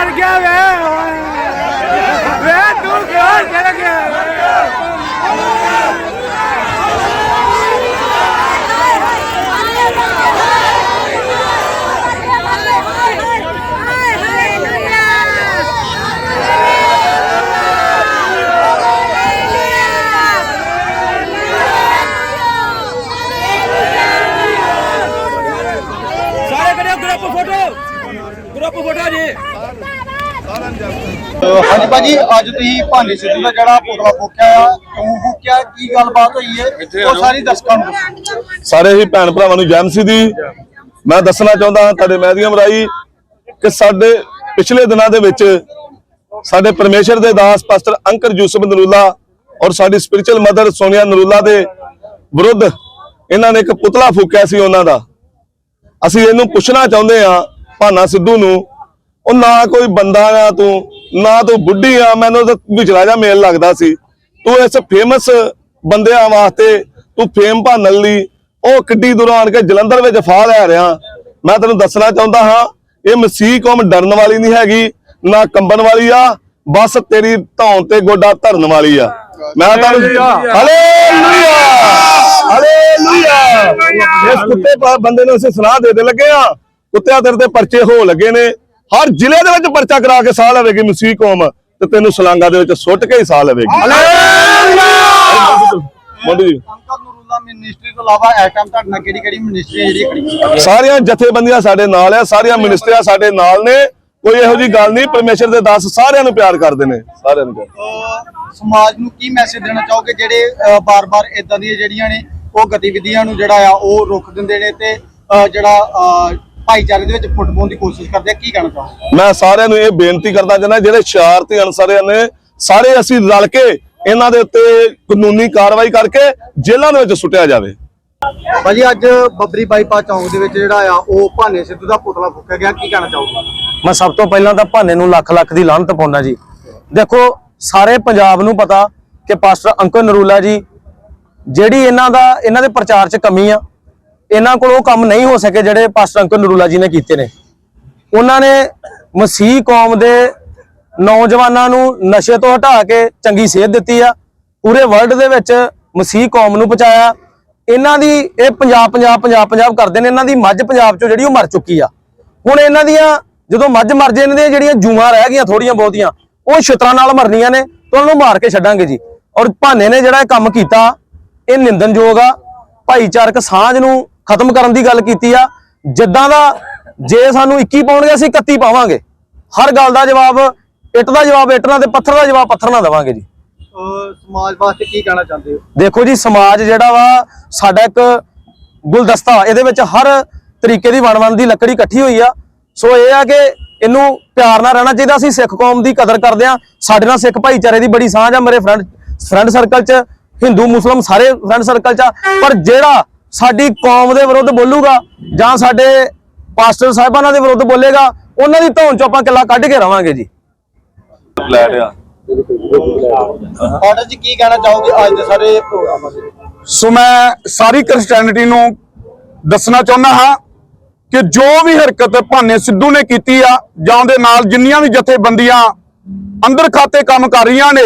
ਮਰ ਗਿਆ ਵੇ। ਵੇ ਤੂੰ ਕਿਉਂ ਚਲ ਗਿਆ? ਹਾਂਜੀ ਭਾਜੀ ਅੱਜ ਤੁਸੀਂ ਭਾਂਡੇ ਸਿੱਧੂ ਦਾ ਜਿਹੜਾ ਪੁਤਲਾ ਫੂਕਿਆ ਆ ਕਿਉਂ ਫੂਕਿਆ? ਕੀ ਗੱਲਬਾਤ ਹੋਈ ਹੈ? ਉਹ ਸਾਰੀ ਦਰਸ਼ਕਾਂ ਨੂੰ ਦੱਸੋ। ਸਾਰੇ ਹੀ ਭੈਣ ਭਰਾਵਾਂ ਨੂੰ ਜੈ ਮਸੀਹ ਦੀ ਮੈਂ ਦੱਸਣਾ ਚਾਹੁੰਦਾ ਹਾਂ ਤੁਹਾਡੇ ਮਾਧਿਅਮ ਰਾਹੀਂ ਕਿ ਸਾਡੇ ਪਿਛਲੇ ਦਿਨਾਂ ਦੇ ਵਿੱਚ ਸਾਡੇ ਪਰਮੇਸ਼ਰ ਦੇ ਦਾਸ ਪਾਸਟਰ ਅੰਕਰ ਯੂਸਫ ਨਰੂਲਾ ਔਰ ਸਾਡੀ ਸਪਿਰਚੁਅਲ ਮਦਰ ਸੋਨੀਆ ਨਰੂਲਾ ਦੇ ਵਿਰੁੱਧ ਇਹਨਾਂ ਨੇ ਇੱਕ ਪੁਤਲਾ ਫੂਕਿਆ ਸੀ ਉਹਨਾਂ ਦਾ। ਅਸੀਂ ਇਹਨੂੰ ਪੁੱਛਣਾ ਚਾਹੁੰਦੇ ਆ ਭਾਨਾ ਸਿੱਧੂ ਨੂੰ ਉਹ ਨਾ ਕੋਈ ਬੰਦਾ ਆ ਤੂੰ ਨਾ ਤੂੰ ਬੁੱਢੀ ਆ ਮੈਨੂੰ ਤਾਂ ਵਿਚਲਾ ਜਾ ਮੇਲ ਲੱਗਦਾ ਸੀ। ਤੂੰ ਇਸ ਫੇਮਸ ਬੰਦਿਆਂ ਵਾਸਤੇ ਤੂੰ ਫੇਮ ਭਾਨਣ ਲਈ। ਉਹ ਕਿੱਡੀ ਦੂਰੋਂ ਆਣ ਕੇ ਜਲੰਧਰ ਵਿੱਚ ਫਾਹ ਲੈ ਰਿਹਾ। ਮੈਂ ਤੈਨੂੰ ਦੱਸਣਾ ਚਾਹੁੰਦਾ ਹਾਂ ਇਹ ਮਸੀਹ ਕੌਮ ਡਰਨ ਵਾਲੀ ਨਹੀਂ ਹੈਗੀ ਨਾ ਕੰਬਣ ਵਾਲੀ ਆ ਬਸ ਤੇਰੀ ਧੌਣ ਤੇ ਗੋਡਾ ਧਰਨ ਵਾਲੀ ਆ। ਮੈਂ ਤੁਹਾਨੂੰ ਹਾਲੇਲੂਇਆ ਹਾਲੇਲੂਇਆ ਇਸ ਕੁੱਤੇ ਬੰਦੇ ਨੂੰ ਅਸੀਂ ਸਲਾਹ ਦੇ ਦੇ ਲੱਗੇ ਆ ਕੁੱਤਿਆਂ ਤੇਰੇ ਤੇ ਪਰਚੇ ਹੋ ਲੱਗੇ ਨੇ। ਹਰ ਜ਼ਿਲ੍ਹੇ ਦੇ ਵਿੱਚ ਪਰਚਾ ਕਰਾ ਕੇ ਸਾਹ ਲਵੇਗੀ ਮਸੀਹ ਕੌਮ ਤੇ ਤੈਨੂੰ ਸਲਾਂਗਾ ਦੇ ਵਿੱਚ ਸੁੱਟ ਕੇ ਹੀ ਸਾਹ ਲਵੇਗੀ। ਮੋਦੀ ਜੀ। ਅੰਕਲ ਨੂਰੁੱਲਾ ਮਿਨਿਸਟਰੀ ਤੋਂ ਇਲਾਵਾ ਐਟਮ ਤੁਹਾਡੇ ਨਾਲ ਕਿਹੜੀ ਕਿਹੜੀ ਮਿਨਿਸਟਰੀ ਜਿਹੜੀ ਖੜੀ ਸਾਰੀਆਂ ਜਥੇਬੰਦੀਆਂ ਸਾਡੇ ਨਾਲ ਆ ਸਾਰੀਆਂ ਮਿਨਿਸਟਰੀਆਂ ਸਾਡੇ ਨਾਲ ਨੇ। ਕੋਈ ਇਹੋ ਜੀ ਗੱਲ ਨਹੀਂ ਪਰਮੇਸ਼ਰ ਦੇ ਦਾਸ ਸਾਰਿਆਂ ਨੂੰ ਪਿਆਰ ਕਰਦੇ ਨੇ ਸਾਰਿਆਂ ਨੂੰ ਸਮਾਜ ਨੂੰ ਕੀ ਮੈਸੇਜ ਦੇਣਾ ਚਾਹੋਗੇ? ਜਿਹੜੇ ਬਾਰ-ਬਾਰ ਇਦਾਂ ਦੀਆਂ ਜਿਹੜੀਆਂ ਨੇ ਉਹ ਗਤੀਵਿਧੀਆਂ ਨੂੰ ਜਿਹੜਾ ਆ ਉਹ ਰੋਕ ਦਿੰਦੇ ਨੇ ਤੇ ਜਿਹੜਾ ਭਾਈਚਾਰੇ ਦੇ ਵਿੱਚ ਫੁੱਟ ਪਾਉਣ ਦੀ ਕੋਸ਼ਿਸ਼ ਕਰਦੇ ਆ ਕੀ ਕਹਿਣਾ ਚਾਹੋਗੇ? ਮੈਂ ਸਾਰਿਆਂ ਨੂੰ ਇਹ ਬੇਨਤੀ ਕਰਦਾ ਚਾਹੁੰਦਾ ਜਿਹੜੇ ਸ਼ਰਾਰਤੀ ਅਨਸਰ ਨੇ ਸਾਰੇ ਅਸੀਂ ਰਲ ਕੇ ਇਹਨਾਂ ਦੇ ਉੱਤੇ ਕਾਨੂੰਨੀ ਕਾਰਵਾਈ ਕਰਕੇ ਜੇਲ੍ਹਾਂ ਦੇ ਵਿੱਚ ਸੁੱਟਿਆ ਜਾਵੇ। ਭਾਜੀ ਅੱਜ ਬੱਬਰੀ ਬਾਈਪਾਸ ਚੌਂਕ ਦੇ ਵਿੱਚ ਜਿਹੜਾ ਆ ਉਹ ਭਾਨੇ ਸਿੱਧੂ ਦਾ ਪੁਤਲਾ ਫੂਕਿਆ ਗਿਆ ਕੀ ਕਹਿਣਾ ਚਾਹੋਗੇ? ਮੈਂ ਸਭ ਤੋਂ ਪਹਿਲਾਂ ਤਾਂ ਭਾਨੇ ਨੂੰ ਲੱਖ ਲੱਖ ਦੀ ਲਾਹਨਤ ਪਾਉਣਾ ਜੀ। ਦੇਖੋ ਸਾਰੇ ਪੰਜਾਬ ਨੂੰ ਪਤਾ ਕਿ ਪਾਸਟਰ ਅੰਕਰ ਨਰੂਲਾ ਜੀ ਜਿਹੜੀ ਇਹਨਾਂ ਦਾ ਇਹਨਾਂ ਦੇ ਪ੍ਰਚਾਰ 'ਚ ਕਮੀ ਆ ਇਹਨਾਂ ਕੋਲ ਉਹ ਕੰਮ ਨਹੀਂ ਹੋ ਸਕੇ ਜਿਹੜੇ ਪਾਸਟਰ ਅੰਕਰ ਨਰੂਲਾ ਜੀ ਨੇ ਕੀਤੇ ਨੇ। ਉਹਨਾਂ ਨੇ ਮਸੀਹ ਕੌਮ ਦੇ ਨੌਜਵਾਨਾਂ ਨੂੰ ਨਸ਼ੇ ਤੋਂ ਹਟਾ ਕੇ ਚੰਗੀ ਸਿਹਤ ਦਿੱਤੀ ਆ, ਪੂਰੇ ਵਰਲਡ ਦੇ ਵਿੱਚ ਮਸੀਹ ਕੌਮ ਨੂੰ ਪਹੁੰਚਾਇਆ। ਇਹਨਾਂ ਦੀ ਇਹ ਪੰਜਾਬ ਪੰਜਾਬ ਪੰਜਾਬ ਪੰਜਾਬ ਕਰਦੇ ਨੇ, ਇਹਨਾਂ ਦੀ ਮੱਝ ਪੰਜਾਬ ਚੋਂ ਜਿਹੜੀ ਉਹ ਮਰ ਚੁੱਕੀ ਆ। ਹੁਣ ਇਹਨਾਂ ਦੀਆਂ ਜਦੋਂ ਮੱਝ ਮਰ ਜੇ ਇਹਨਾਂ ਦੀਆਂ ਜਿਹੜੀਆਂ ਜੂਆਂ ਰਹਿ ਗਈਆਂ ਥੋੜੀਆਂ ਬਹੁਤੀਆਂ, ਉਹ ਛਿੱਤਰਾਂ ਨਾਲ ਮਰਨੀਆਂ ਨੇ, ਤਾਂ ਉਹਨਾਂ ਨੂੰ ਮਾਰ ਕੇ ਛੱਡਾਂਗੇ ਜੀ। ਔਰ ਭਾਨੇ ਨੇ ਜਿਹੜਾ ਇਹ ਕੰਮ ਕੀਤਾ, ਇਹ ਨਿੰਦਨਯੋਗ ਆ। ਭਾਈਚਾਰਕ ਸਾਂਝ ਨੂੰ ਖਤਮ ਕਰਨ ਦੀ ਗੱਲ ਕੀਤੀ ਆ ਜਿੱਦਾਂ ਦਾ ਜੇ ਸਾਨੂੰ 21 ਪਾਉਣਗੇ ਅਸੀਂ 31 ਪਾਵਾਂਗੇ। ਹਰ ਗੱਲ ਦਾ ਜਵਾਬ ਇੱਟ ਦਾ ਜਵਾਬ ਇੱਟ ਨਾਲ ਤੇ ਪੱਥਰ ਦਾ ਜਵਾਬ ਪੱਥਰ ਨਾਲ ਦੇਵਾਂਗੇ ਜੀ। ਸਮਾਜ ਵਾਸਤੇ ਕੀ ਕਹਿਣਾ ਚਾਹੁੰਦੇ ਹੋ? ਦੇਖੋ ਜੀ ਸਮਾਜ ਜਿਹੜਾ ਵਾ ਸਾਡਾ ਇੱਕ ਗੁਲਦਸਤਾ ਇਹਦੇ ਵਿੱਚ ਹਰ ਤਰੀਕੇ ਦੀ ਵਣ-ਵਣ ਦੀ ਲੱਕੜੀ ਇਕੱਠੀ ਹੋਈ ਆ। ਸੋ ਇਹ ਆ ਕਿ ਇਹਨੂੰ ਪਿਆਰ ਨਾਲ ਰਹਿਣਾ ਚਾਹੀਦਾ ਅਸੀਂ ਸਿੱਖ ਕੌਮ ਦੀ ਕਦਰ ਕਰਦੇ ਆ। ਸਾਡੇ ਨਾਲ ਸਿੱਖ ਭਾਈਚਾਰੇ ਦੀ ਬੜੀ ਸਾਂਝ ਆ ਮੇਰੇ ਫਰੈਂਡ ਫਰੈਂਡ ਸਰਕਲ 'ਚ ਹਿੰਦੂ ਮੁਸਲਮ ਸਾਰੇ ਫਰੈਂਡ ਸਰਕਲ 'ਚ ਆ। ਪਰ ਜਿਹੜਾ ਸਾਡੀ ਕੌਮ ਦੇ ਵਿਰੁੱਧ ਬੋਲੂਗਾ ਜਾਂ ਸਾਡੇ ਪਾਸਟਰ ਸਾਹਿਬਾਨਾਂ ਦੇ ਵਿਰੁੱਧ ਬੋਲੇਗਾ ਉਹਨਾਂ ਦੀ ਧੌਣ ਚੋਂ ਆਪਾਂ ਕਿੱਲਾ ਕੱਢ ਕੇ ਰਵਾਂਗੇ ਜੀ। ਫਲੈਟ ਆ ਆਰਡਰ ਜੀ ਕੀ ਕਹਿਣਾ ਚਾਹੋਗੇ ਅੱਜ ਦੇ ਸਾਰੇ ਪ੍ਰੋਗਰਾਮਾਂ ਦੇ ਸੋ ਮੈਂ ਸਾਰੀ ਕ੍ਰਿਸਚੀਅਨਿਟੀ ਨੂੰ ਦੱਸਣਾ ਚਾਹੁੰਦਾ ਹਾਂ ਕਿ ਜੋ ਵੀ ਹਰਕਤ ਭਾਨੇ ਸਿੱਧੂ ਨੇ ਕੀਤੀ ਆ ਜਾਂ ਉਹਦੇ ਨਾਲ ਜਿੰਨੀਆਂ ਵੀ ਜਥੇਬੰਦੀਆਂ ਅੰਦਰ ਖਾਤੇ ਕੰਮ ਕਰ ਰਹੀਆਂ ਨੇ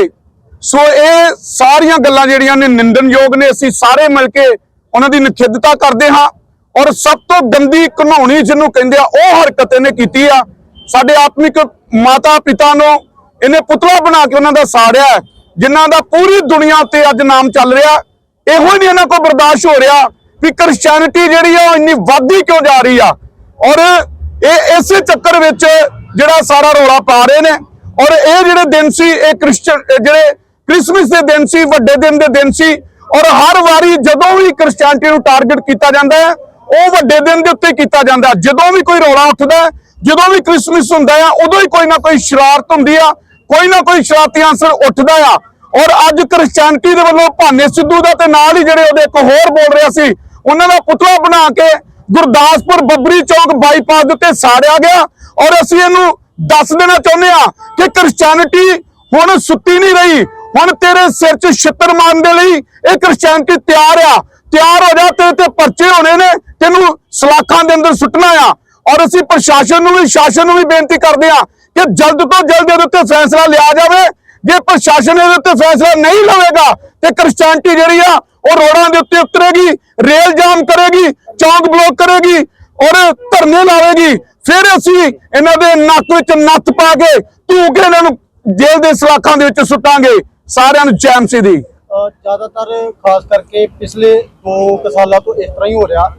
ਸੋ ਇਹ ਸਾਰੀਆਂ ਗੱਲਾਂ ਜਿਹੜੀਆਂ ਨੇ ਨਿੰਦਨਯੋਗ ਨੇ ਅਸੀਂ ਸਾਰੇ ਮਿਲ ਕੇ ਉਹਨਾਂ ਦੀ ਨਿਖੇਧਤਾ ਕਰਦੇ ਹਾਂ। ਔਰ ਸਭ ਤੋਂ ਗੰਦੀ ਘਿਨਾਉਣੀ ਜਿਹਨੂੰ ਕਹਿੰਦੇ ਆ ਉਹ ਹਰਕਤ ਇਹਨੇ ਕੀਤੀ ਆ। ਸਾਡੇ ਆਤਮਿਕ ਮਾਤਾ ਪਿਤਾ ਨੂੰ ਇਹਨੇ ਪੁਤਲਾ ਬਣਾ ਕੇ ਉਹਨਾਂ ਦਾ ਸਾੜਿਆ ਹੈ, ਜਿਨ੍ਹਾਂ ਦਾ ਪੂਰੀ ਦੁਨੀਆ ਤੇ ਅੱਜ ਨਾਮ ਚੱਲ ਰਿਹਾ। ਇਹੋ ਹੀ ਨਹੀਂ ਇਹਨਾਂ ਕੋਲ ਬਰਦਾਸ਼ਤ ਹੋ ਰਿਹਾ ਵੀ ਕ੍ਰਿਸਚੀਅਨਿਟੀ ਜਿਹੜੀ ਆ ਉਹ ਇੰਨੀ ਵਾਧੀ ਕਿਉਂ ਜਾ ਰਹੀ ਆ। ਔਰ ਇਹ ਇਸੇ ਚੱਕਰ ਵਿੱਚ ਜਿਹੜਾ ਸਾਰਾ ਰੋਲਾ ਪਾ ਰਹੇ ਨੇ। ਔਰ ਇਹ ਜਿਹੜੇ ਦਿਨ ਸੀ ਇਹ ਕ੍ਰਿਸਚੀਅਨ ਜਿਹੜੇ ਕ੍ਰਿਸਮਸ ਦੇ ਦਿਨ ਸੀ ਵੱਡੇ ਦਿਨ ਦੇ ਦਿਨ ਸੀ ਔਰ ਹਰ ਵਾਰੀ ਜਦੋਂ ਵੀ ਕ੍ਰਿਸਚੀਅਨਿਟੀ ਨੂੰ ਟਾਰਗੇਟ ਕੀਤਾ ਜਾਂਦਾ ਹੈ, ਉਹ ਵੱਡੇ ਦਿਨ ਦੇ ਉੱਤੇ ਕੀਤਾ ਜਾਂਦਾ ਜਦੋਂ ਵੀ ਕੋਈ ਰੌਲਾ ਉੱਠਦਾ ਜਦੋਂ ਵੀ ਕ੍ਰਿਸਮਸ ਹੁੰਦਾ ਆ ਉਦੋਂ ਹੀ ਕੋਈ ਨਾ ਕੋਈ ਸ਼ਰਾਰਤ ਹੁੰਦੀ ਆ, ਕੋਈ ਨਾ ਕੋਈ ਸ਼ਰਾਰਤੀ ਅੰਸਰ ਉੱਠਦਾ ਆ। ਔਰ ਅੱਜ ਕ੍ਰਿਸਚੀਅਨਿਟੀ ਦੇ ਵੱਲੋਂ ਭਾਨੇ ਸਿੱਧੂ ਦਾ ਤੇ ਨਾਲ ਹੀ ਜਿਹੜੇ ਉਹਦੇ ਇੱਕ ਹੋਰ ਬੋਲ ਰਿਹਾ ਸੀ, ਉਹਨਾਂ ਦਾ ਪੁਤਲਾ ਬਣਾ ਕੇ ਗੁਰਦਾਸਪੁਰ ਬੱਬਰੀ ਚੌਕ ਬਾਈਪਾਸ ਦੇ ਉੱਤੇ ਸਾੜਿਆ ਗਿਆ। ਔਰ ਅਸੀਂ ਇਹਨੂੰ ਦੱਸ ਦੇਣਾ ਚਾਹੁੰਦੇ ਆ ਕਿ ਕ੍ਰਿਸਚੀਅਨਿਟੀ ਹੁਣ ਸੁੱਤੀ ਨਹੀਂ ਰਹੀ। ਹੁਣ ਤੇਰੇ ਸਿਰ 'ਚ ਛਿੱਤਰ ਮਾਰਨ ਦੇ ਲਈ ਇਹ ਕ੍ਰਿਸਚੀਅਨਿਟੀ ਤਿਆਰ ਆ, ਤਿਆਰ ਹੋ ਜਾ, ਤੇਰੇ ਤੇ ਪਰਚੇ ਹੋਣੇ ਨੇ, ਤੈਨੂੰ ਸਲਾਖਾਂ ਦੇ ਅੰਦਰ ਸੁੱਟਣਾ ਆ। ਔਰ ਅਸੀਂ ਪ੍ਰਸ਼ਾਸਨ ਨੂੰ ਵੀ, ਸ਼ਾਸਨ ਨੂੰ ਵੀ ਬੇਨਤੀ ਕਰਦੇ ਆ ਕਿ ਜਲਦ ਤੋਂ ਜਲਦ ਇਹਦੇ ਉੱਤੇ ਫੈਸਲਾ ਲਿਆ ਜਾਵੇ। ਜੇ ਪ੍ਰਸ਼ਾਸਨ ਇਹਦੇ ਉੱਤੇ ਫੈਸਲਾ ਨਹੀਂ ਲਵੇਗਾ, ਤੇ ਕ੍ਰਿਸਚੀਅਨਿਟੀ ਜਿਹੜੀ ਆ, ਉਹ ਰੋਡਾਂ ਦੇ ਉੱਤੇ ਉਤਰੇਗੀ, ਰੇਲ ਜਾਮ ਕਰੇਗੀ, ਚੌਂਕ ਬਲੌਕ ਕਰੇਗੀ ਔਰ ਧਰਨੇ ਲਾਵੇਗੀ। ਫਿਰ ਅਸੀਂ ਇਹਨਾਂ ਦੇ ਨੱਕ ਵਿੱਚ ਨੱਥ ਪਾ ਕੇ ਧੂ ਕੇ ਇਹਨਾਂ ਨੂੰ ਜੇਲ੍ਹ ਦੇ ਸਲਾਖਾਂ ਦੇ ਵਿੱਚ ਸੁੱਟਾਂਗੇ। ਸਾਰਿਆਂ ਨੂੰ ਜੈਮਸੀ ਦੀ। ਅਹ ਜ਼ਿਆਦਾਤਰ ਖਾਸ ਕਰਕੇ ਪਿਛਲੇ 2 ਸਾਲਾਂ ਤੋਂ ਇਸ ਤਰ੍ਹਾਂ ਹੀ ਹੋ ਰਿਹਾ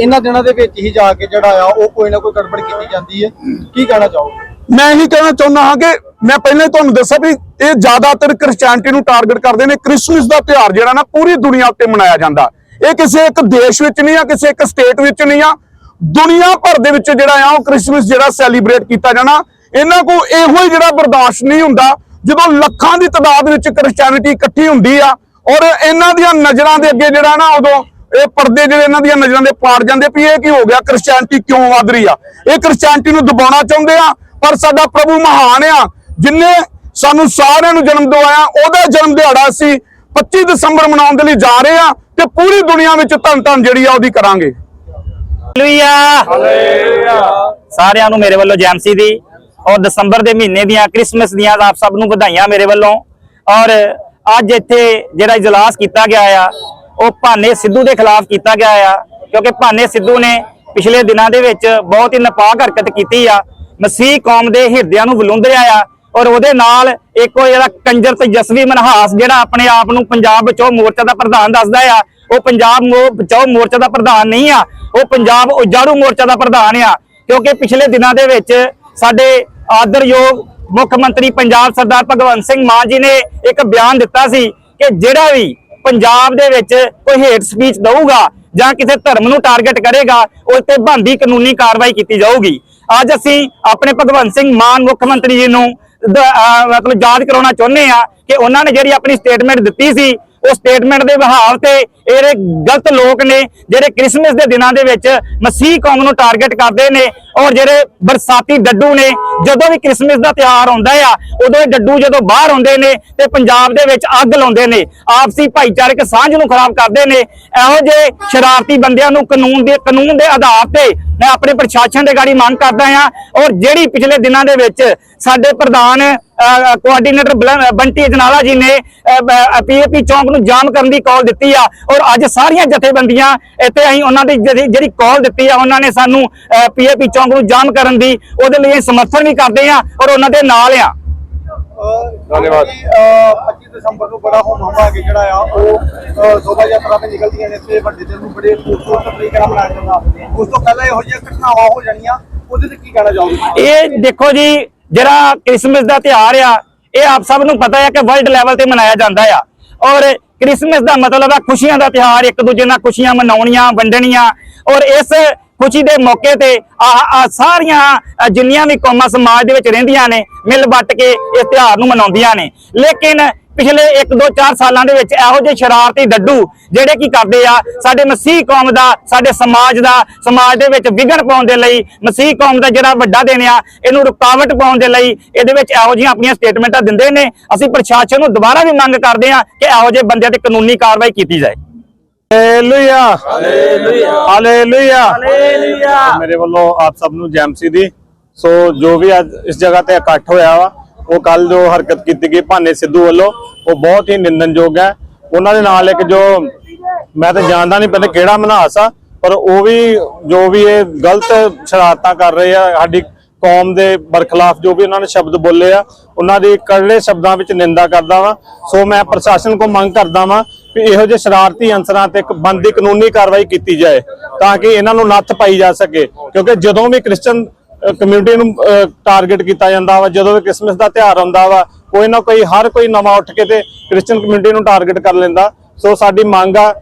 ਇਹਨਾਂ ਦਿਨਾਂ ਦੇ ਵਿੱਚ ਹੀ ਜਾ ਕੇ ਜਿਹੜਾ ਆ ਉਹ ਕੋਈ ਨਾ ਕੋਈ ਗੜਬੜ ਕੀਤੀ ਜਾਂਦੀ ਹੈ। ਕੀ ਕਹਿਣਾ ਚਾਹੋਗੇ? ਮੈਂ ਇਹੀ ਕਹਿਣਾ ਚਾਹੁੰਦਾ ਹਾਂ ਕਿ ਮੈਂ ਪਹਿਲਾਂ ਤੁਹਾਨੂੰ ਦੱਸਿਆ ਵੀ ਇਹ ਜ਼ਿਆਦਾਤਰ ਕ੍ਰਿਸਚੀਅਨਟੀ ਨੂੰ ਟਾਰਗੇਟ ਕਰਦੇ ਨੇ। ਕ੍ਰਿਸਮਸ ਦਾ ਤਿਉਹਾਰ ਜਿਹੜਾ ਨਾ ਪੂਰੀ ਦੁਨੀਆ ਉੱਤੇ ਮਨਾਇਆ ਜਾਂਦਾ। ਇਹ ਕਿਸੇ ਇੱਕ ਦੇਸ਼ ਵਿੱਚ ਨਹੀਂ ਆ ਕਿਸੇ ਇੱਕ ਸਟੇਟ ਵਿੱਚ ਨਹੀਂ ਆ। ਦੁਨੀਆ ਭਰ ਦੇ ਵਿੱਚ ਜਿਹੜਾ ਆ ਉਹ ਕ੍ਰਿਸਮਸ ਜਿਹੜਾ ਸੈਲੀਬ੍ਰੇਟ ਕੀਤਾ ਜਾਣਾ। ਇਹਨਾਂ ਕੋ ਇਹੋ ਹੀ ਜਿਹੜਾ ਬਰਦਾਸ਼ਤ ਨਹੀਂ ਹੁੰਦਾ। ਜਦੋਂ ਲੱਖਾਂ ਦੀ ਤਾਦਾਦ ਵਿੱਚ ਕ੍ਰਿਸਚੀਅਨਿਟੀ ਇਕੱਠੀ ਹੁੰਦੀ ਆ ਔਰ ਇਹਨਾਂ ਦੀਆਂ ਨਜ਼ਰਾਂ ਦੇ ਅੱਗੇ ਜਿਹੜਾ ਨਾ ਉਦੋਂ ਇਹ ਪਰਦੇ ਜਿਹੜੇ ਇਹਨਾਂ ਦੀਆਂ ਨਜ਼ਰਾਂ ਦੇ ਪਾੜ ਜਾਂਦੇ ਵੀ ਇਹ ਕੀ ਹੋ ਗਿਆ? ਕ੍ਰਿਸਚੀਅਨਿਟੀ ਕਿਉਂ ਵੱਧ ਰਹੀ ਆ? ਇਹ ਕ੍ਰਿਸਚੀਅਨਿਟੀ ਨੂੰ ਦਬਾਉਣਾ ਚਾਹੁੰਦੇ ਆ ਪਰ ਸਾਡਾ ਪ੍ਰਭੂ ਮਹਾਨ ਆ ਜਿਨੇ ਸਾਨੂੰ ਸਾਰਿਆਂ ਨੂੰ ਜਨਮ ਦਿਵਾਇਆ ਉਹਦਾ ਜਨਮ ਦਿਹਾੜਾ ਅਸੀਂ 25 ਦਸੰਬਰ ਮਨਾਉਣ ਦੇ ਲਈ ਜਾ ਰਹੇ ਆ ਤੇ ਪੂਰੀ ਦੁਨੀਆ ਵਿੱਚ ਧੰਨ ਧੰਨ ਜਿਹੜੀ ਆ ਉਹਦੀ ਕਰਾਂਗੇ। ਹਾਲੇਲੂਇਆ ਸਾਰਿਆਂ ਨੂੰ ਮੇਰੇ ਵੱਲੋਂ ਜੈਮਸੀ ਦੀ। ਔਰ ਦਸੰਬਰ ਦੇ ਮਹੀਨੇ ਦੀਆਂ, ਕ੍ਰਿਸਮਸ ਦੀਆਂ ਆਪ ਸਭ ਨੂੰ ਵਧਾਈਆਂ ਮੇਰੇ ਵੱਲੋਂ। ਔਰ ਅੱਜ ਇੱਥੇ ਜਿਹੜਾ ਇਜਲਾਸ ਕੀਤਾ ਗਿਆ ਆ, ਉਹ ਭਾਨੇ ਸਿੱਧੂ ਦੇ ਖਿਲਾਫ ਕੀਤਾ ਗਿਆ ਆ, ਕਿਉਂਕਿ ਭਾਨੇ ਸਿੱਧੂ ਨੇ ਪਿਛਲੇ ਦਿਨਾਂ ਦੇ ਵਿੱਚ ਬਹੁਤ ਹੀ ਨਪਾਕ ਹਰਕਤ ਕੀਤੀ ਆ। ਮਸੀਹ ਕੌਮ ਦੇ ਹਿਰਦਿਆਂ ਨੂੰ ਵਲੂੰਦਰਿਆ ਆ, ਔਰ ਉਹਦੇ ਨਾਲ ਇੱਕ ਉਹ ਜਿਹੜਾ ਕੰਜਰ ਤੇਜਸਵੀ ਮਨਹਾਸ, ਜਿਹੜਾ ਆਪਣੇ ਆਪ ਨੂੰ ਪੰਜਾਬ ਬਚਾਓ ਮੋਰਚਾ ਦਾ ਪ੍ਰਧਾਨ ਦੱਸਦਾ ਆ, ਉਹ ਪੰਜਾਬ ਮੋ- ਬਚਾਓ ਮੋਰਚਾ ਦਾ ਪ੍ਰਧਾਨ ਨਹੀਂ ਆ, ਉਹ ਪੰਜਾਬ ਉਜਾੜੂ ਮੋਰਚਾ ਦਾ ਪ੍ਰਧਾਨ ਆ। ਕਿਉਂਕਿ ਪਿਛਲੇ ਦਿਨਾਂ ਦੇ ਵਿੱਚ ਸਾਡੇ ਆਦਰਯੋਗ ਮੁੱਖ ਮੰਤਰੀ ਪੰਜਾਬ ਸਰਦਾਰ ਭਗਵੰਤ ਸਿੰਘ ਮਾਨ ਜੀ ਨੇ ਇੱਕ ਬਿਆਨ ਦਿੱਤਾ ਸੀ ਕਿ ਜਿਹੜਾ ਵੀ ਪੰਜਾਬ ਦੇ ਵਿੱਚ ਕੋਈ ਹੇਟ ਸਪੀਚ ਦਊਗਾ ਜਾਂ ਕਿਸੇ ਧਰਮ ਨੂੰ ਟਾਰਗੇਟ ਕਰੇਗਾ ਉਸ ਤੇ ਬੰਦੀ ਕਾਨੂੰਨੀ ਕਾਰਵਾਈ ਕੀਤੀ ਜਾਊਗੀ। ਅੱਜ ਅਸੀਂ ਆਪਣੇ ਭਗਵੰਤ ਸਿੰਘ ਮਾਨ ਮੁੱਖ ਮੰਤਰੀ ਜੀ ਨੂੰ ਮਤਲਬ ਯਾਦ ਕਰਾਉਣਾ ਚਾਹੁੰਦੇ ਆ ਕਿ ਉਹਨਾਂ ਨੇ ਜਿਹੜੀ ਆਪਣੀ ਸਟੇਟਮੈਂਟ ਦਿੱਤੀ ਸੀ ਉਹ ਸਟੇਟਮੈਂਟ ਦੇ ਬਹਾਵ ਤੇ ਇਹਦੇ ਗਲਤ ਲੋਕ ਨੇ, ਜਿਹੜੇ ਕ੍ਰਿਸਮਸ ਦੇ ਦਿਨਾਂ ਦੇ ਵਿੱਚ ਮਸੀਹ ਕੌਮ ਨੂੰ ਟਾਰਗੇਟ ਕਰਦੇ ਨੇ ਔਰ ਜਿਹੜੇ ਬਰਸਾਤੀ ਡੱਡੂ ਨੇ, ਜਦੋਂ ਵੀ ਕ੍ਰਿਸਮਸ ਦਾ ਤਿਉਹਾਰ ਆਉਂਦਾ ਆ, ਉਦੋਂ ਇਹ ਡੱਡੂ ਜਦੋਂ ਬਾਹਰ ਆਉਂਦੇ ਨੇ ਤੇ ਪੰਜਾਬ ਦੇ ਵਿੱਚ ਅੱਗ ਲਾਉਂਦੇ ਨੇ, ਆਪਸੀ ਭਾਈਚਾਰਕ ਸਾਂਝ ਨੂੰ ਖਰਾਬ ਕਰਦੇ ਨੇ, ਇਹੋ ਜਿਹੇ ਸ਼ਰਾਰਤੀ ਬੰਦਿਆਂ ਨੂੰ ਕਾਨੂੰਨ ਦੇ ਕਾਨੂੰਨ ਦੇ ਆਧਾਰ ਤੇ ਮੈਂ ਆਪਣੇ ਪ੍ਰਸ਼ਾਸਨ ਦੇ ਗਾੜੀ ਮੰਗ ਕਰਦਾ ਹਾਂ ਔਰ ਜਿਹੜੀ ਪਿਛਲੇ ਦਿਨਾਂ ਦੇ ਵਿੱਚ ਸਾਡੇ ਪ੍ਰਧਾਨ ਕੋਆਰਡੀਨੇਟਰ ਬਲ- ਬੰਟੀ ਅਜਨਾਲਾ ਜੀ ਨੇ ਪੀਏਪੀ ਚੌਂਕ ਨੂੰ ਜਾਮ ਕਰਨ ਦੀ ਕਾਲ ਦਿੱਤੀ ਆ ਔਰ ਅੱਜ ਸਾਰੀਆਂ ਜਥੇਬੰਦੀਆਂ ਇੱਥੇ ਅਸੀਂ ਉਹਨਾਂ ਦੀ ਜਿਹੜੀ ਜਿਹੜੀ ਕਾਲ ਦਿੱਤੀ ਆ, ਉਹਨਾਂ ਨੇ ਸਾਨੂੰ ਪੀਏਪੀ ਚੌਂਕ ਨੂੰ ਜਾਮ ਕਰਨ ਦੀ, ਉਹਦੇ ਲਈ ਅਸੀਂ ਸਮਰਥਨ ਵੀ ਕਰਦੇ ਆ ਔਰ ਉਹਨਾਂ ਦੇ ਨਾਲ ਆ। ਧੰਨਵਾਦ। 25 ਦਸੰਬਰ ਨੂੰ ਬੜਾ ਹੋਮ ਹਮਾ ਕੇ ਜਿਹੜਾ ਆ ਉਹ ਸ਼ੋਭਾ ਯਾਤਰਾ ਤੇ ਨਿਕਲਦੀਆਂ ਨੇ ਤੇ ਵੱਡੇ ਦਿਨ ਨੂੰ ਬੜੇ ਖੂਬਸੂਰਤ ਤਰੀਕੇ ਨਾਲ ਮਨਾਇਆ ਜਾਂਦਾ। ਉਸ ਤੋਂ ਪਹਿਲਾਂ ਇਹੋ ਜਿਹੀਆਂ ਘਟਨਾਵਾਂ ਹੋ ਜਾਣੀਆਂ ਉਹਦੇ ਤੇ ਕੀ ਕਹਿਣਾ ਚਾਹੋਗੇ? ਇਹ ਦੇਖੋ ਜੀ ਜਿਹੜਾ ਕ੍ਰਿਸਮਸ ਦਾ ਤਿਉਹਾਰ ਆ ਇਹ ਆਪ ਸਭ ਨੂੰ ਪਤਾ ਹੈ ਕਿ ਵਰਲਡ ਲੈਵਲ ਤੇ ਮਨਾਇਆ ਜਾਂਦਾ ਆ। ਔਰ ਕ੍ਰਿਸਮਸ ਦਾ ਮਤਲਬ ਹੈ ਖੁਸ਼ੀਆਂ ਦਾ ਤਿਉਹਾਰ ਇੱਕ ਦੂਜੇ ਨਾਲ ਖੁਸ਼ੀਆਂ ਮਨਾਉਣੀਆਂ ਵੰਡਣੀਆਂ। ਔਰ ਇਸ ਖੁਸ਼ੀ ਦੇ ਮੌਕੇ ਤੇ ਆਹ ਸਾਰੀਆਂ ਜਿੰਨੀਆਂ ਵੀ ਕੌਮਾਂ ਸਮਾਜ ਦੇ ਵਿੱਚ ਰਹਿੰਦੀਆਂ ਨੇ, ਮਿਲ ਵੱਟ ਕੇ ਇਸ ਤਿਉਹਾਰ ਨੂੰ ਮਨਾਉਂਦੀਆਂ ਨੇ। ਲੇਕਿਨ ਪਿਛਲੇ 1 2 4 ਸਾਲਾਂ ਦੇ ਵਿੱਚ ਇਹੋ ਜਿਹੇ ਸ਼ਰਾਰਤੀ ਡੱਡੂ ਜਿਹੜੇ ਕੀ ਕਰਦੇ ਆ, ਸਾਡੇ ਮਸੀਹ ਕੌਮ ਦਾ, ਸਾਡੇ ਸਮਾਜ ਦਾ, ਸਮਾਜ ਦੇ ਵਿੱਚ ਵਿਗੜ ਪਾਉਣ ਦੇ ਲਈ, ਮਸੀਹ ਕੌਮ ਦਾ ਜਿਹੜਾ ਵੱਡਾ ਦਿਨ ਆ, ਇਹਨੂੰ ਰੁਕਾਵਟ ਪਾਉਣ ਦੇ ਲਈ ਇਹਦੇ ਵਿੱਚ ਇਹੋ ਜਿਹੀਆਂ ਆਪਣੀਆਂ ਸਟੇਟਮੈਂਟਾਂ ਦਿੰਦੇ ਨੇ। ਅਸੀਂ ਪ੍ਰਸ਼ਾਸਨ ਨੂੰ ਦੁਬਾਰਾ ਵੀ ਮੰਗ ਕਰਦੇ ਆ ਕਿ ਇਹੋ ਜਿਹੇ ਬੰਦਿਆਂ ਤੇ ਕਾਨੂੰਨੀ ਕਾਰਵਾਈ ਕੀਤੀ ਜਾਏ। ਹਾਲੇਲੂਇਆ ਹਾਲੇਲੂਇਆ ਹਾਲੇਲੂਇਆ ਮੇਰੇ ਵੱਲੋਂ ਆਪ ਸਭ ਨੂੰ ਜੈਮਸੀ ਦੀ। ਸੋ ਜੋ ਵੀ ਅੱਜ ਇਸ ਜਗ੍ਹਾ ਤੇ ਇਕੱਠ ਹੋਇਆ ਵਾ ਉਹ ਕੱਲ ਜੋ ਹਰਕਤ ਕੀਤੀ ਗਈ ਭਾਨੇ ਸਿੱਧੂ ਵੱਲੋਂ ਉਹ ਬਹੁਤ ਹੀ ਨਿੰਦਨਯੋਗ ਹੈ। ਉਹਨਾਂ ਦੇ ਨਾਲ ਇੱਕ ਜੋ ਮੈਂ ਤਾਂ ਜਾਣਦਾ ਨਹੀਂ ਪਹਿਲੇ ਕਿਹੜਾ ਮਨਹਾਸ ਆ ਪਰ ਉਹ ਵੀ ਜੋ ਵੀ ਇਹ ਗਲਤ ਸ਼ਰਾਰਤਾਂ ਕਰ ਰਹੇ ਆ ਸਾਡੀ ਕੌਮ ਦੇ ਬਰਖਲਾਫ ਜੋ ਵੀ ਉਹਨਾਂ ਨੇ ਸ਼ਬਦ ਬੋਲੇ ਆ ਉਹਨਾਂ ਦੀ ਕੜੜੇ ਸ਼ਬਦਾਂ ਵਿੱਚ ਨਿੰਦਾ ਕਰਦਾ ਵਾਂ। ਸੋ ਮੈਂ ਪ੍ਰਸ਼ਾਸਨ ਕੋ ਮੰਗ ਕਰਦਾ ਵਾਂ ਕਿ ਇਹੋ ਜਿਹੇ ਸ਼ਰਾਰਤੀ ਅੰਸਰਾਂ ਤੇ ਇੱਕ ਬੰਦੀ ਕਾਨੂੰਨੀ ਕਾਰਵਾਈ ਕੀਤੀ ਜਾਏ ਤਾਂ ਕਿ ਇਹਨਾਂ ਨੂੰ ਨੱਥ ਪਾਈ ਜਾ ਸਕੇ। ਕਿਉਂਕਿ ਜਦੋਂ ਵੀ ਕ੍ਰਿਸਚਨ ਕਮਿਊਨਿਟੀ ਨੂੰ ਟਾਰਗੇਟ ਕੀਤਾ ਜਾਂਦਾ ਵਾ, ਜਦੋਂ ਵੀ ਕ੍ਰਿਸਮਸ ਦਾ ਤਿਉਹਾਰ ਆਉਂਦਾ ਵਾ, ਕੋਈ ਨਾ ਕੋਈ, ਹਰ ਕੋਈ ਨਵਾਂ ਉੱਠ ਕੇ ਤੇ ਕ੍ਰਿਸਚਨ ਕਮਿਊਨਿਟੀ ਨੂੰ ਟਾਰਗੇਟ ਕਰ ਲੈਂਦਾ। ਸੋ ਸਾਡੀ ਮੰਗ ਆ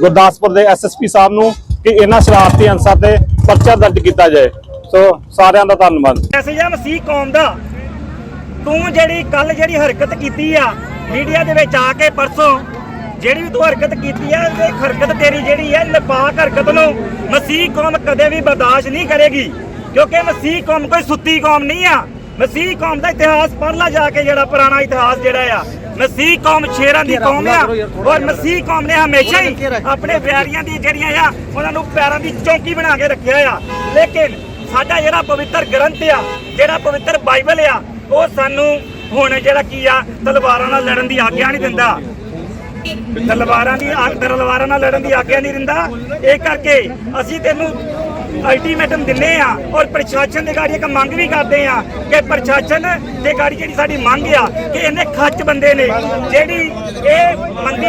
ਗੁਰਦਾਸਪੁਰ ਦੇ ਐਸਐਸਪੀ ਸਾਹਿਬ ਨੂੰ ਕਿ ਇਹਨਾਂ ਸ਼ਰਾਰਤੀ ਅੰਸਰਾਂ ਤੇ ਪਰਚਾ ਦਰਜ ਕੀਤਾ ਜਾਏ। ਸੋ ਸਾਰਿਆਂ ਦਾ ਧੰਨਵਾਦ। ਮੈਸੇਜ ਮਸੀਹ ਕੌਮ ਦਾ। ਤੂੰ ਜਿਹੜੀ ਕੱਲ ਜਿਹੜੀ ਹਰਕਤ ਕੀਤੀ ਆ ਮੀਡੀਆ ਦੇ ਵਿੱਚ ਆ ਕੇ ਪਰਸੋਂ ਜਿਹੜੀ ਵੀ ਤੂੰ ਹਰਕਤ ਕੀਤੀ ਆ ਇਹ ਹਰਕਤ ਤੇਰੀ ਜਿਹੜੀ ਹੈ ਨਪਾਕ ਹਰਕਤ ਨੂੰ ਮਸੀਹ ਕੌਮ ਕਦੇ ਵੀ ਬਰਦਾਸ਼ਤ ਨਹੀਂ ਕਰੇਗੀ। ਕਿਉਂਕਿ ਮਸੀਹ ਕੌਮ ਕੋਈ ਸੁੱਤੀ ਕੌਮ ਨਹੀਂ ਆ। ਮਸੀਹ ਕੌਮ ਦਾ ਇਤਿਹਾਸ ਪੜ੍ਹ ਲਾ ਜਾ ਕੇ ਜਿਹੜਾ ਪੁਰਾਣਾ ਇਤਿਹਾਸ ਜਿਹੜਾ ਆ। ਮਸੀਹ ਕੌਮ ਸ਼ੇਰਾਂ ਦੀ ਕੌਮ ਆ। ਔਰ ਮਸੀਹ ਕੌਮ ਨੇ ਹਮੇਸ਼ਾ ਹੀ ਆਪਣੇ ਪਿਆਰੀਆਂ ਦੀ ਜਿਹੜੀਆਂ ਆ ਉਹਨਾਂ ਨੂੰ ਪੈਰਾਂ ਦੀ ਚੌਂਕੀ ਬਣਾ ਕੇ ਰੱਖਿਆ ਆ। ਲੇਕਿਨ ਸਾਡਾ ਜਿਹੜਾ ਪਵਿੱਤਰ ਗ੍ਰੰਥ ਆ ਜਿਹੜਾ ਪਵਿੱਤਰ ਬਾਈਬਲ ਆ ਉਹ ਸਾਨੂੰ ਹੁਣ ਜਿਹੜਾ ਕੀ ਆ ਤਲਵਾਰਾਂ ਨਾਲ ਲੜਨ ਦੀ ਆਗਿਆ ਨਹੀਂ ਦਿੰਦਾ। ਤਲਵਾਰਾਂ ਦੀ ਆਗ ਤਲਵਾਰਾਂ ਨਾਲ ਲੜਨ ਦੀ ਆਗਿਆ ਨਹੀਂ ਦਿੰਦਾ। ਇਹ ਕਰਕੇ ਅਸੀਂ ਤੈਨੂੰ ਅਲਟੀਮੇਟਮ ਦਿੰਨੇ ਆ ਔਰ ਪ੍ਰਸ਼ਾਸਨ ਦੇ ਗਾੜੀ ਇੱਕ ਮੰਗ ਵੀ ਕਰਦੇ ਆ ਕਿ ਪ੍ਰਸ਼ਾਸਨ ਦੇ ਗਾੜੀ ਜਿਹੜੀ ਸਾਡੀ ਮੰਗ ਆ, ਕਿ ਇਹਨੇ ਖੱਚ ਬੰਦੇ ਨੇ। ਜਿਹੜੀ ਇਹ ਮੰਦੀ